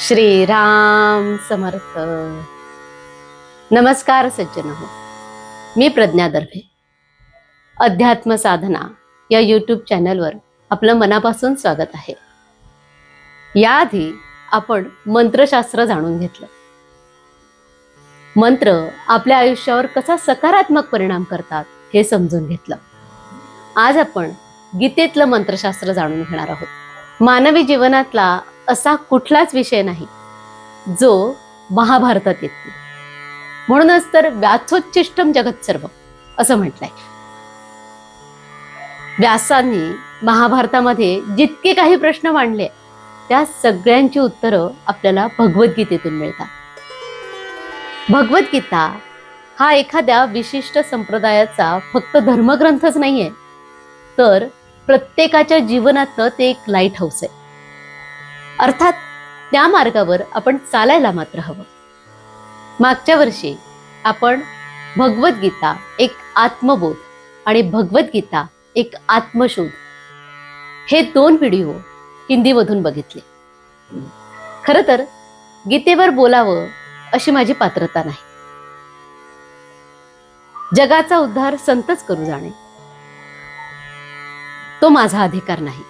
श्रीराम समर्थ. नमस्कार सज्जन. हो मी प्रज्ञा दर्भे. अध्यात्म साधना या यूट्यूब चॅनलवर आपलं मनापासून स्वागत आहे. याआधी आपण मंत्रशास्त्र जाणून घेतलं. मंत्र आपल्या आयुष्यावर कसा सकारात्मक परिणाम करतात हे समजून घेतलं. आज आपण गीतेतलं मंत्रशास्त्र जाणून घेणार आहोत. मानवी जीवनातला असा कुठलाच विषय नाही जो महाभारतात येत. नाही म्हणूनच तर व्याथोच्चिष्टम जगत सर्व असं म्हटलंय. व्यासांनी महाभारतामध्ये जितके काही प्रश्न मांडले त्या सगळ्यांची उत्तरं आपल्याला भगवद्गीतेतून मिळतात. भगवद्गीता हा एखाद्या विशिष्ट संप्रदायाचा फक्त धर्मग्रंथच नाहीये तर प्रत्येकाच्या जीवनातलं ते एक लाइट हाऊस आहे. अर्थात त्या मार्गावर आपण चालायला मात्र हवं. मागच्या वर्षी आपण भगवद्गीता एक आत्मबोध आणि भगवद्गीता एक आत्मशोध हे दोन व्हिडिओ हिंदीमधून बघितले. खरं तर गीतेवर बोलावं अशी माझी पात्रता नाही. जगाचा उद्धार संतच करू जाणे. तो माझा अधिकार नाही.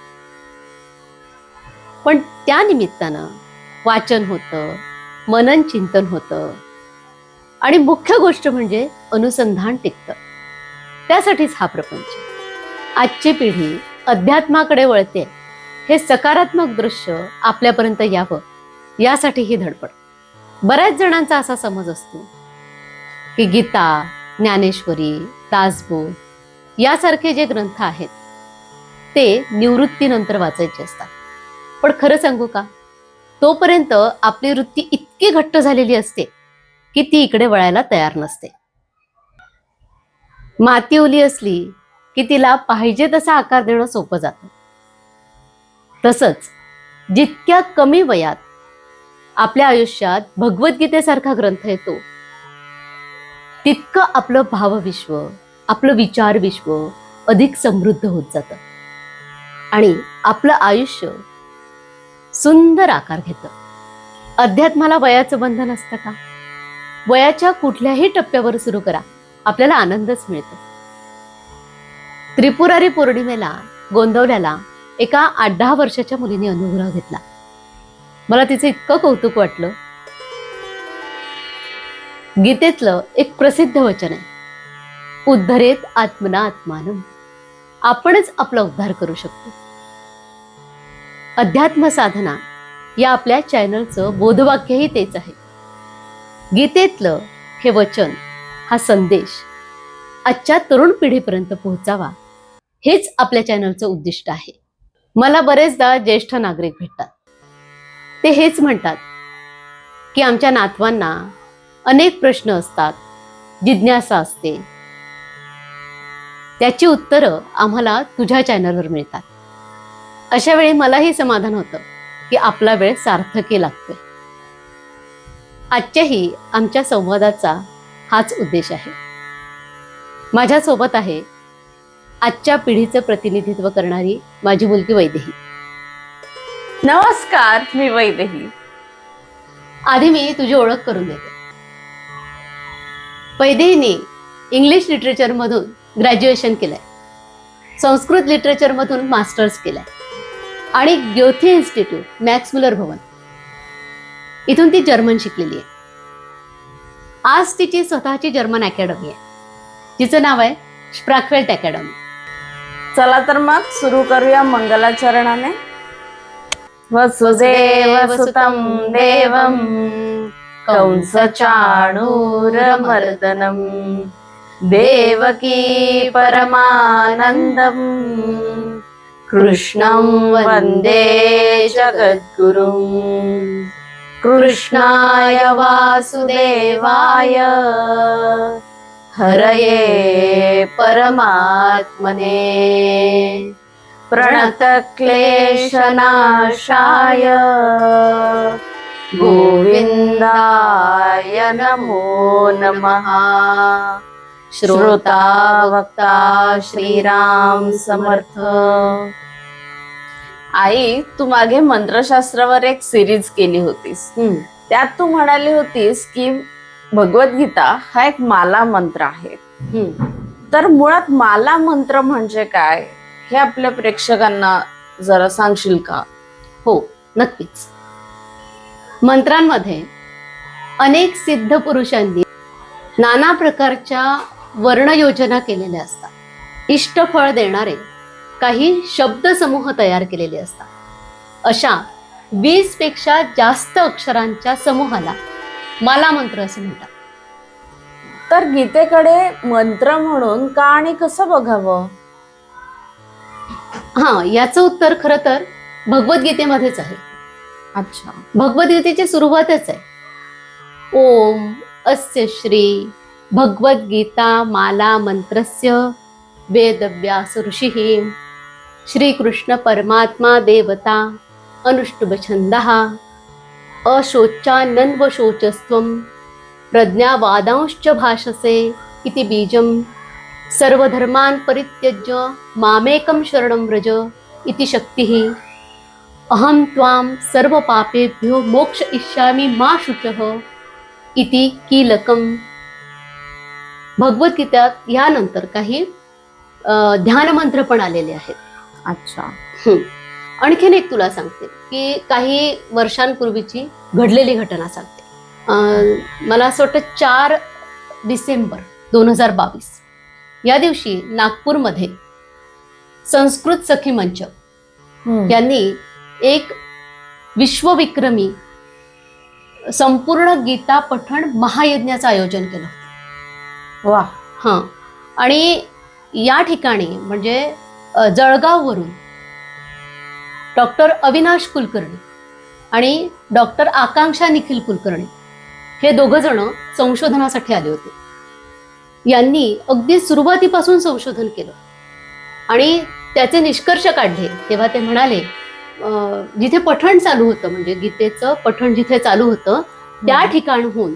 पण त्या निमित्तानं वाचन होतं मनन चिंतन होतं. आणि मुख्य गोष्ट म्हणजे अनुसंधान टिकतं. त्यासाठीच हा प्रपंच. आजची पिढी अध्यात्माकडे वळते. हे सकारात्मक दृश्य आपल्यापर्यंत यावं यासाठी ही धडपड. बऱ्याच जणांचा असा समज असतो की गीता ज्ञानेश्वरी दासबोध यासारखे जे ग्रंथ आहेत ते निवृत्तीनंतर वाचायचे असतात. पण खरं सांगू का? तोपर्यंत आपली वृत्ती इतकी घट्ट झालेली असते की ती इकडे वळायला तयार नसते. माती ओली असली की तिला पाहिजे तसा आकार देणं सोपं जातं. तसंच जितक्या कमी वयात आपल्या आयुष्यात भगवद्गीतेसारखा ग्रंथ येतो तितकं आपलं भावविश्व आपलं विचार विश्व अधिक समृद्ध होत जातं. आणि आपलं आयुष्य सुंदर आकार घेतं. अध्यात्माला वयाचं बंधन असतं का? वयाच्या कुठल्याही टप्प्यावर सुरू करा. आपल्याला आनंदच मिळतो. त्रिपुरारी पौर्णिमेला गोंदवल्याला एका आठ दहा वर्षाच्या मुलीने अनुग्रह घेतला. मला तिचं इतकं कौतुक वाटलं. गीतेतलं एक प्रसिद्ध वचन आहे. उद्धरेत आत्मना आत्मानम आपणच आपला उद्धार करू शकतो. अध्यात्म साधना या आपल्या चॅनलचं बोधवाक्यही तेच आहे. गीतेतलं हे वचन हा संदेश आजच्या तरुण पिढीपर्यंत पोहोचावा हेच आपल्या चॅनलचं उद्दिष्ट आहे. मला बरेचदा ज्येष्ठ नागरिक भेटतात. ते हेच म्हणतात की आमच्या नातवांना अनेक प्रश्न असतात जिज्ञासा असते. त्याची उत्तरं आम्हाला तुझ्या चॅनलवर मिळतात. अशा वेळी मलाही समाधान होतं की आपला वेळ सार्थकी लागतोय. आजच्याही आमच्या संवादाचा हाच उद्देश आहे. माझ्यासोबत आहे आजच्या पिढीचं प्रतिनिधित्व करणारी माझी मुलगी वैदेही. नमस्कार मी वैदेही. आधी मी तुझी ओळख करून देते. वैदेहीने इंग्लिश लिटरेचरमधून ग्रॅज्युएशन केलंय. संस्कृत लिटरेचरमधून मास्टर्स केलंय. आणि ग्योथे इन्स्टिट्यूट मॅक्समुलर भवन. इथून ती जर्मन शिकलेली आहे. आज तिची स्वतःची जर्मन अकॅडमी आहे. तिचं नाव आहे स्प्राकवेल्ट अकॅडमी चला तर मग सुरू करूया मंगलाचरणाने. वसुदेव सुतम देवम कंस चाणूरमर्दनम देवकी परमानंदम कृष्णं वन्दे जगद्गुरुं कृष्णाय वासुदेवाय। हरये परमात्मने। प्रणतक्लेशनाशाय। गोविन्दाय नमो नमः। श्रोता वक्ता श्रीराम समर्थ. आई तू मागे मंत्रशास्त्रावर एक सिरीज केली होतीस. त्यात तू म्हणाली होतीस की भगवद्गीता हा एक माला मंत्र आहे. तर मुळात माला मंत्र म्हणजे काय? हे आपल्या प्रेक्षकांना जरा सांगशील का? हो नक्कीच. मंत्रांमध्ये अनेक सिद्ध पुरुषांनी नाना प्रकारच्या वर्णयोजना केलेल्या असतात. इष्टफळ देणारे काही शब्दसमूह तयार केलेले असतात. अशा वीसपेक्षा जास्त अक्षरांच्या समूहाला माला मंत्र असं म्हणतात. तर गीतेकडे मंत्र म्हणून का आणि कसं बघावं? हा याचं उत्तर खरं तर भगवद्गीतेमध्येच आहे. अच्छा. भगवद्गीतेची सुरुवातच आहे. ओम अस्य श्री भगवद्गीता माला मंत्रस्य वेदव्यास ऋषी। श्रीकृष्ण परमात्मा देवता अनुष्टुभ छंद अशोचानन्वशोचस्त्वं प्रज्ञावादांश्च भाषसे इति बीजं। सर्वधर्मान् परित्यज्य मामेकं शरणं व्रज इति शक्तिः। अहं त्वां सर्वपापेभ्यो मोक्ष इष्यामि मा शुचः इति कीलकम्। भगवद्गीतात यानंतर काही अ, ध्यानमंत्र पण आलेले आहेत. अच्छा. आणखीन एक तुला सांगते की काही वर्षांपूर्वीची घडलेली घटना सांगते. मला असं वाटतं चार डिसेंबर दोन हजार बावीस. या दिवशी नागपूरमध्ये संस्कृत सखी मंच यांनी एक विश्वविक्रमी संपूर्ण गीता पठण महायज्ञाचं आयोजन केलं वा. हां. आणि या ठिकाणी म्हणजे जळगाववरून डॉक्टर अविनाश कुलकर्णी आणि डॉक्टर आकांक्षा निखिल कुलकर्णी हे दोघं जण संशोधनासाठी आले होते. यांनी अगदी सुरुवातीपासून संशोधन केलं. आणि त्याचे निष्कर्ष काढले तेव्हा ते म्हणाले जिथे पठण चालू होतं म्हणजे गीतेचं पठण जिथे चालू होतं त्या ठिकाणहून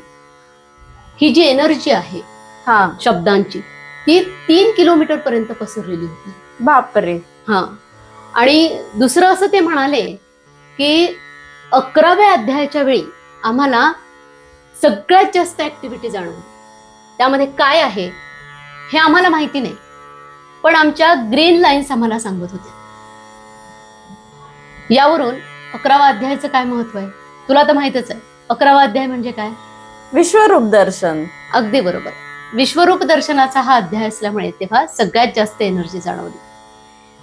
ही जी एनर्जी आहे हा. शब्दांची. ती तीन किलोमीटर पर्यंत पसरलेली होती. बापरे. हा. आणि दुसरं असं ते म्हणाले की अकराव्या अध्यायाच्या वेळी आम्हाला सगळ्यात जास्त ऍक्टिव्हिटी जाणवली. त्यामध्ये काय आहे हे आम्हाला माहिती नाही. पण आमच्या ग्रीन लाईन्स आम्हाला सांगत होत्या. यावरून अकरावा अध्यायाचं काय महत्त्व आहे? तुला तर माहितच आहे. अकरावा अध्याय म्हणजे काय? विश्वरूप दर्शन. अगदी बरोबर. विश्वरूप दर्शनाचा हा अध्याय असल्यामुळे तेव्हा सगळ्यात जास्त एनर्जी जाणवली.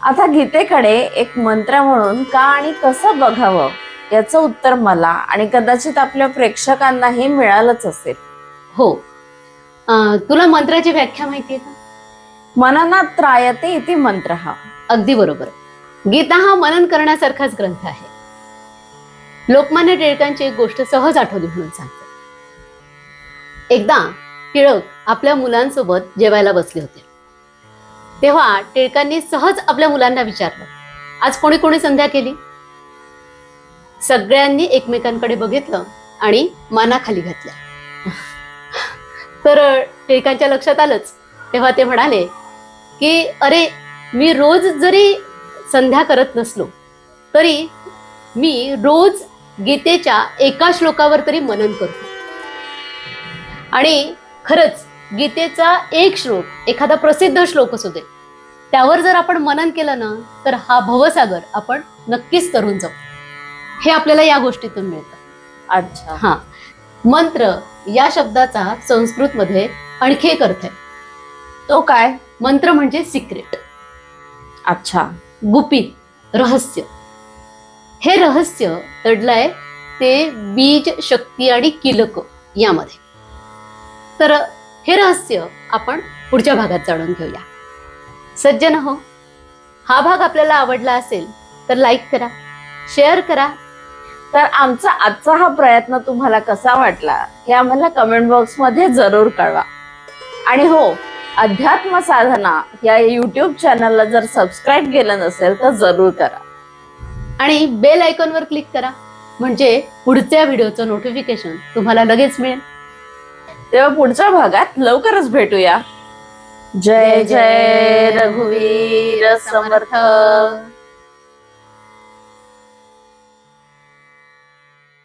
आता गीतेकडे एक मंत्र म्हणून का आणि कसं बघावं याचं उत्तर मला आणि कदाचित आपल्या प्रेक्षकांनाही मिळालंच असेल. हो. तुला मंत्राची व्याख्या माहितीये का? मननात त्रायते इति मंत्र. हा अगदी बरोबर. गीता हा मनन करण्यासारखाच ग्रंथ आहे. लोकमान्य टिळकांची एक गोष्ट सहज आठवली म्हणून सांगते. एकदा टिळक आपल्या मुलांसोबत जेवायला बसले होते. तेव्हा टिळकांनी सहज आपल्या मुलांना विचारलं आज कोणी कोणी संध्या केली? सगळ्यांनी एकमेकांकडे बघितलं आणि मानाखाली घातल्या. तर टिळकांच्या लक्षात आलंच तेव्हा ते म्हणाले की अरे मी रोज जरी संध्या करत नसलो तरी मी रोज गीतेच्या एका श्लोकावर तरी मनन करतो. आणि खरंच गीतेचा एक श्लोक एखादा प्रसिद्ध श्लोक असू दे. त्यावर जर आपण मनन केलं ना तर हा भवसागर आपण नक्कीच तरून जाऊ. हे आपल्याला या गोष्टीतून मिळतं. अच्छा. हा. मंत्र या शब्दाचा संस्कृतमध्ये आणखी एक अर्थ आहे. तो काय? मंत्र म्हणजे सिक्रेट. अच्छा. गुपित रहस्य. हे रहस्य दडलंय ते बीज शक्ती आणि किलक यामध्ये. तर हे रहस्य आपण पुढच्या भागात जाणून घेऊया. सज्जन हो हा भाग आपल्याला आवडला असेल तर लाईक करा शेअर करा. तर आमचा आजचा हा प्रयत्न तुम्हाला कसा वाटला हे आम्हाला कमेंट बॉक्समध्ये जरूर कळवा. आणि हो अध्यात्म साधना या यूट्यूब चॅनलला जर सबस्क्राईब केलं नसेल तर जरूर करा. आणि बेल आयकॉनवर क्लिक करा म्हणजे पुढच्या व्हिडिओचं नोटिफिकेशन तुम्हाला लगेच मिळेल. तेव्हा पुढच्या भागात लवकरच भेटूया. जय जय रघुवीर समर्थ.